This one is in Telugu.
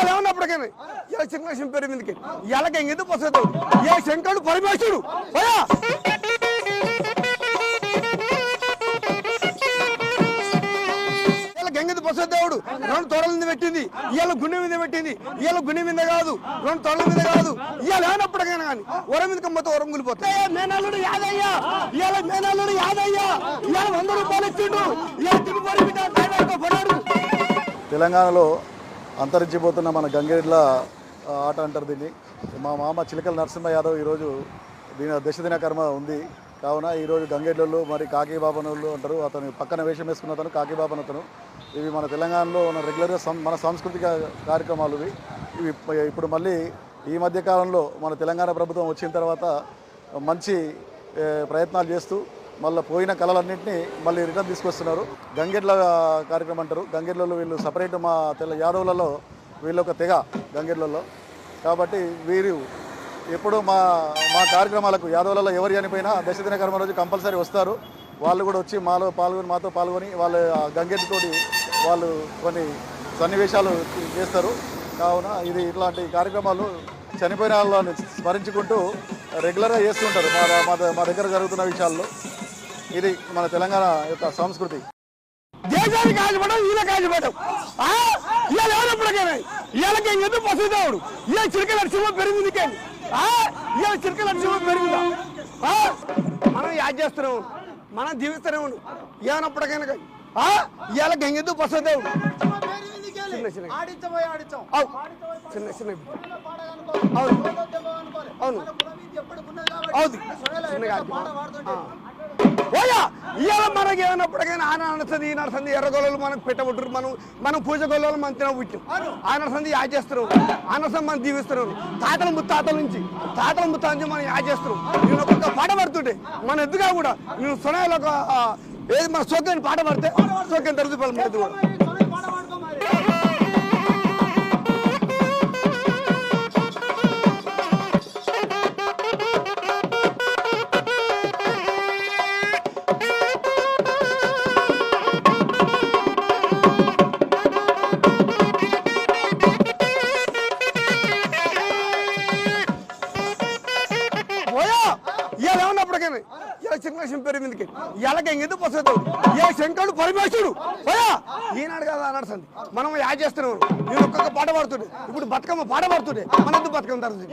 ఇలా ఉన్నప్పటికైనా? ఇలా చింకలక్ష్మి పేరు మీదకి? ఇలా ఎందుకు వస్తుంది? ఏ శంకరుడు పరమేశ్వరుడు? పోయా! గంగది ప్రసాద్ దేవుడు? రెండు తొడల మీద పెట్టింది. ఇవాళ గుండె మీద పెట్టింది. ఇవాళ గుండె మీద కాదు. రెండు తొడల మీద కాదు. ఇవాళ ఏనప్పటికైనా కానీ వరం మీద కమ్మతో వరం కూలిపోతాయి మేనల్లుడు యాదయ్య! ఇవాళ మేనల్లుడు యాదయ్య! ఇవాళ వంద రూపాయలు ఇచ్చిండు. ఇవాళ తిరుపతి తెలంగాణలో అంతరించిపోతున్న మన గంగేడ్ల ఆట అంటారు దీన్ని. మా మామ చిలకల నరసింహ యాదవ్ ఈరోజు దీని దశదిన కర్మ ఉంది. కావున ఈరోజు గంగేడ్లలో మరి కాకిబాబనోళ్ళు అంటారు. అతను పక్కన వేషం వేసుకున్న అతను కాకిబాబన్ అతను. ఇవి మన తెలంగాణలో ఉన్న రెగ్యులర్గా మన సాంస్కృతిక కార్యక్రమాలు ఇవి. ఇవి ఇప్పుడు మళ్ళీ ఈ మధ్య కాలంలో మన తెలంగాణ ప్రభుత్వం వచ్చిన తర్వాత మంచి ప్రయత్నాలు చేస్తూ మళ్ళీ పోయిన కళలన్నింటినీ మళ్ళీ రిటర్న్ తీసుకొస్తున్నారు. గంగెడ్ల కార్యక్రమం అంటారు. గంగెడ్లలో వీళ్ళు సపరేట్ మా తెల్ల యాదవులలో వీళ్ళు ఒక తెగ గంగెడ్లలో. కాబట్టి వీరు ఎప్పుడూ మా మా కార్యక్రమాలకు యాదవులలో ఎవరు చనిపోయినా దశదిన కర్మ రోజు కంపల్సరీ వస్తారు. వాళ్ళు కూడా వచ్చి మాలో పాల్గొని మాతో పాల్గొని వాళ్ళు ఆ గంగెడ్డితోటి వాళ్ళు కొన్ని సన్నివేశాలు చేస్తారు. కావున ఇది ఇట్లాంటి కార్యక్రమాలు చనిపోయిన వాళ్ళని స్మరించుకుంటూ రెగ్యులర్గా చేస్తుంటారు మా మా మా దగ్గర జరుగుతున్న విషయాల్లో. ఇది మన తెలంగాణ యొక్క సంస్కృతి. దేశానికి ఆశపడడం ఈయన ఆశపడడం ఇవాళ ఎవరప్పటికైనా ఇవాళకి ఎందుకు పసుపు దేవుడు? ఇవాళ చిరక లక్ష్యం పెరిగింది కానీ ఇవాళ చిరక లక్ష్యం పెరిగిందా? ఆ? మనం యాద్ చేస్తున్నాము మనం జీవిస్తున్నాము ఉన్నాం ఏమన్నప్పటికైనా కానీ ఇవాళ గంగెద్దు పసుపు చిన్న చిన్న చిన్న చిన్న అవును. అవును. అవును చిన్నగా ఓయా ఇవాళ మనకి ఏమన్నప్పటికైనా ఆయన నడుస్తుంది ఈ నడుస్తుంది ఎర్రగొల్లలు మనకు పెట్టబుట్టారు మనం మనం పూజ గొల్లలు మనం తినబుట్టాం ఆ నడుస్తుంది యాడ్ చేస్తున్నాం ఆ నడుస్తుంది మనం దీవిస్తున్నాం తాతల ముత్తాతల నుంచి తాతల ముత్తాత నుంచి మనం యాడ్ చేస్తున్నాం నేను ఒక్కొక్క పాట పడుతుంటే మన ఎద్దుగా కూడా నేను సొనాయిలో ఒక ఏది మన సోకేని పాట పడితే సోకేని తరగతి మన ఏమన్నప్పటికైనా ఇలా చింకలక్ష్మి పేరు మీదకి? ఇలాగ ఎందుకు వస్తుంది ఏ శంకరుడు పరమేశ్వరుడు? పోయా ఈనాడు కదా అన్నాడు మనం యాడ్ చేస్తున్నాం నేను ఒక్కొక్క పాట పాడుతుండే. ఇప్పుడు బతుకమ్మ పాట పాడుతుండే. మన ఎందుకు బతుకమ్మ తరగతి